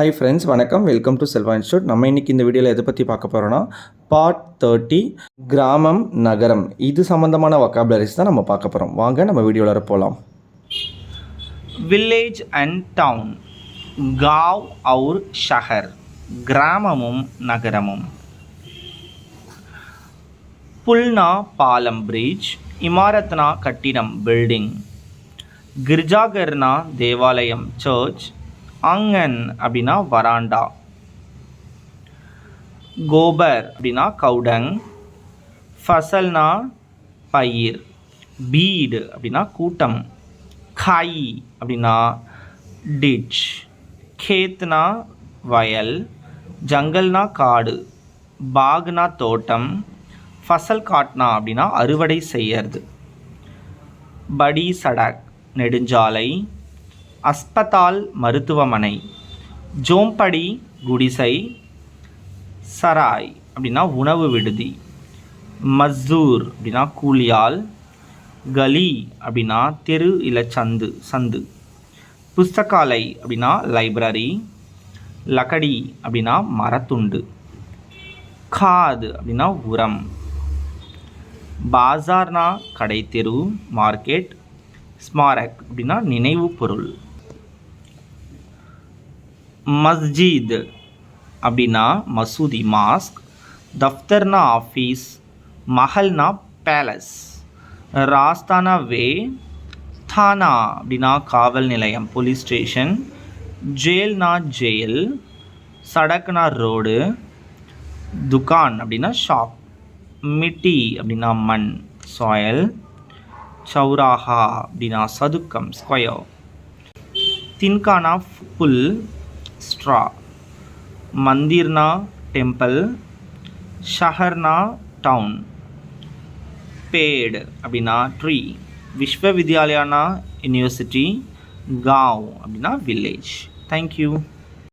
High friends வணக்கம். Welcome to Selva institute நம்ம இன்றைக்கி இந்த வீடியோவில் எதை பற்றி பார்க்க போகிறோன்னா பார்ட் தேர்ட்டி கிராமம் நகரம். இது சம்மந்தமான வக்காபுலரிஸ் தான் நம்ம பார்க்க போகிறோம் வாங்க நம்ம வீடியோவில் போகலாம் வில்லேஜ் அண்ட் டவுன் காவ் அவுர் ஷஹர். கிராமமும் நகரமும். புல்னா பாலம் பிரிட்ஜ் இமாரத்னா கட்டிடம் பில்டிங் கிர்ஜாகர்னா தேவாலயம் சர்ச் ஆங்கன் அப்படின்னா வராண்டா. கோபர் அப்படின்னா கவுடங். ஃபசல்னா பயிர். பீடு அப்படின்னா கூட்டம். காய் அப்படின்னா டிட்ச். கேத்னா வயல். ஜங்கல்னா காடு. பாக்னா தோட்டம். ஃபசல் காட்னா அப்படின்னா அறுவடை செய்யறது. படி சடக் நெடுஞ்சாலை. அஸ்பதால் மருத்துவமனை. ஜோம்படி குடிசை சராய் அப்படின்னா உணவு விடுதி. மஸ்தூர் அப்படின்னா கூலியால். கலி அப்படின்னா தெரு இல்லை சந்து சந்து. புஸ்தகாலை அப்படின்னா லைப்ரரி. லக்கடி அப்படின்னா மரத்துண்டு. காது அப்படின்னா உரம். பாசார்னா கடை தெரு மார்க்கெட். ஸ்மாரக் அப்படின்னா நினைவு பொருள். மஸ்ஜித் அப்படின்னா மசூதி மாஸ்க் தஃப்தர்னா ஆஃபீஸ் மஹல்னா பேலஸ் ராஸ்தானா வே தானா அப்படின்னா காவல் நிலையம் போலீஸ் ஸ்டேஷன் ஜெயில்னா ஜெயில் சடக்னா ரோடு துகான் அப்படின்னா ஷாப் மிட்டி அப்படின்னா மண் சாயல் சௌராஹா அப்படின்னா சதுக்கம் ஸ்கொயர். தின்கானா புல் ஸ்ட்ரா மந்திர்னா டெம்பிள் ஷஹர்னா டவுன் பேடு அப்படின்னா ட்ரீ விஸ்வவித்யாலயானா யூனிவர்சிட்டி காவ் அப்படின்னா வில்லேஜ் தேங்க்யூ